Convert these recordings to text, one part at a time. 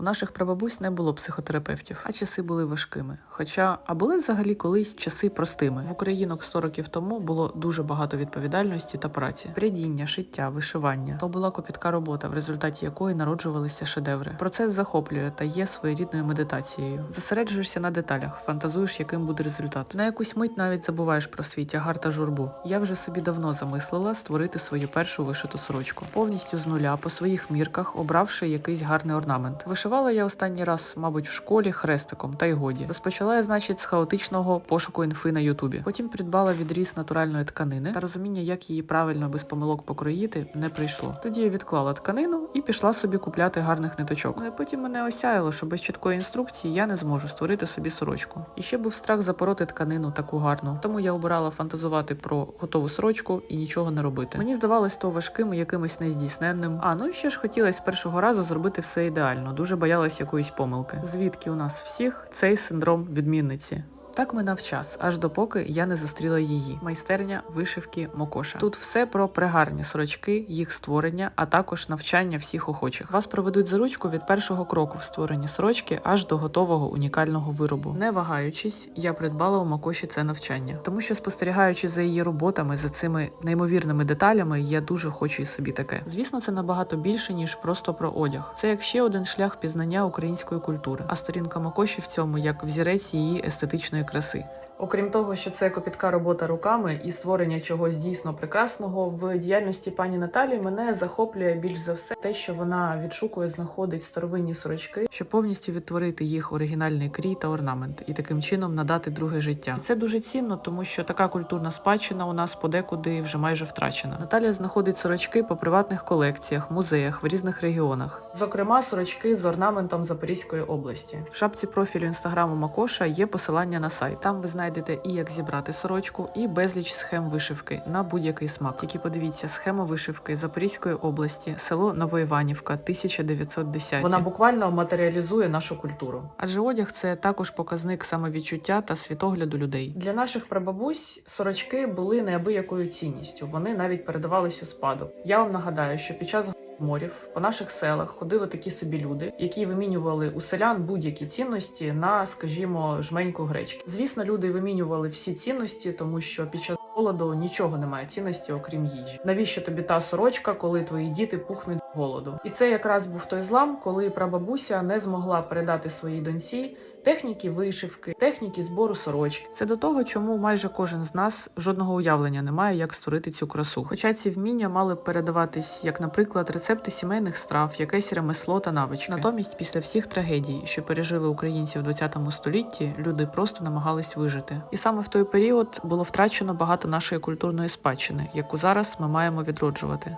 У наших прабабусь не було психотерапевтів, а часи були важкими. Хоча, а були взагалі колись часи простими. В українок 100 років тому було дуже багато відповідальності та праці, прядіння, шиття, вишивання. То була копітка робота, в результаті якої народжувалися шедеври. Процес захоплює та є своєрідною медитацією. Зосереджуєшся на деталях, фантазуєш, яким буде результат. На якусь мить навіть забуваєш про свій тягар та журбу. Я вже собі давно замислила створити свою першу вишиту сорочку, повністю з нуля по своїх мірках, обравши якийсь гарний орнамент. Вишивала я останній раз, мабуть, в школі хрестиком, та й годі. Розпочала я, значить, з хаотичного пошуку інфи на Ютубі. Потім придбала відріз натуральної тканини та розуміння, як її правильно без помилок покроїти, не прийшло. Тоді я відклала тканину і пішла собі купляти гарних ниточок. Ну і потім мене осяяло, що без чіткої інструкції я не зможу створити собі сорочку. І ще був страх запороти тканину таку гарну. Тому я обирала фантазувати про готову сорочку і нічого не робити. Мені здавалось то важким і якимось нездійсненним. А ну і ще ж хотілося з першого разу зробити все ідеально. Дуже боялась якоїсь помилки. Звідки у нас всіх цей синдром відмінниці? Так минав час, аж допоки я не зустріла її. Майстерня вишивки Мокоша. Тут все про пригарні сорочки, їх створення, а також навчання всіх охочих. Вас проведуть за ручку від першого кроку в створенні сорочки аж до готового унікального виробу. Не вагаючись, я придбала у Макоші це навчання, тому що спостерігаючи за її роботами, за цими неймовірними деталями, я дуже хочу і собі таке. Звісно, це набагато більше ніж просто про одяг. Це як ще один шлях пізнання української культури. А сторінка Макоші в цьому як взірець її естетичної краси. Окрім того, що це копітка робота руками і створення чогось дійсно прекрасного в діяльності пані Наталі мене захоплює більш за все те, що вона відшукує, знаходить старовинні сорочки, щоб повністю відтворити їх оригінальний крій та орнамент, і таким чином надати друге життя. І це дуже цінно, тому що така культурна спадщина у нас подекуди вже майже втрачена. Наталя знаходить сорочки по приватних колекціях, музеях в різних регіонах. Зокрема, сорочки з орнаментом Запорізької області. В шапці профілю інстаграму Макоша є посилання на сайт. Там ви знайдете і як зібрати сорочку, і безліч схем вишивки на будь-який смак. Тільки подивіться, схема вишивки Запорізької області, село Новоіванівка, 1910. Вона буквально матеріалізує нашу культуру. Адже одяг це також показник самовідчуття та світогляду людей. Для наших прабабусь сорочки були неабиякою цінністю. Вони навіть передавались у спадок. Я вам нагадаю, що під час морів по наших селах ходили такі собі люди, які вимінювали у селян будь-які цінності на, скажімо, жменьку гречки. Звісно, люди вимінювали всі цінності, тому що під час голоду нічого немає цінності, окрім їжі. Навіщо тобі та сорочка, коли твої діти пухнуть голоду? І це якраз був той злам, коли прабабуся не змогла передати своїй доньці. Техніки вишивки, техніки збору сорочки. Це до того, чому майже кожен з нас жодного уявлення не має, як створити цю красу. Хоча ці вміння мали б передаватись, як, наприклад, рецепти сімейних страв, якесь ремесло та навички. Натомість, після всіх трагедій, що пережили українці в 20 столітті, люди просто намагались вижити. І саме в той період було втрачено багато нашої культурної спадщини, яку зараз ми маємо відроджувати.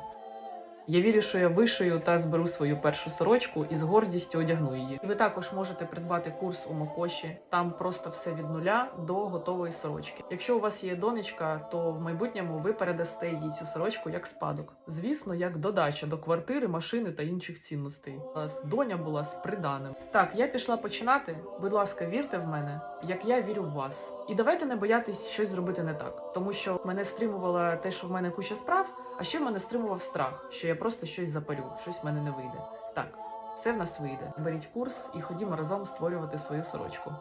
Я вірю, що я вишию та зберу свою першу сорочку і з гордістю одягну її. І ви також можете придбати курс у Мокоші. Там просто все від нуля до готової сорочки. Якщо у вас є донечка, то в майбутньому ви передасте їй цю сорочку як спадок. Звісно, як додача до квартири, машини та інших цінностей. У нас доня була з приданим. Так, я пішла починати. Будь ласка, вірте в мене, як я вірю в вас. І давайте не боятись щось зробити не так, тому що мене стримувало те, що в мене куча справ. А ще мене стримував страх, що я просто щось запалю, щось в мене не вийде. Так, все в нас вийде. Беріть курс і ходімо разом створювати свою сорочку.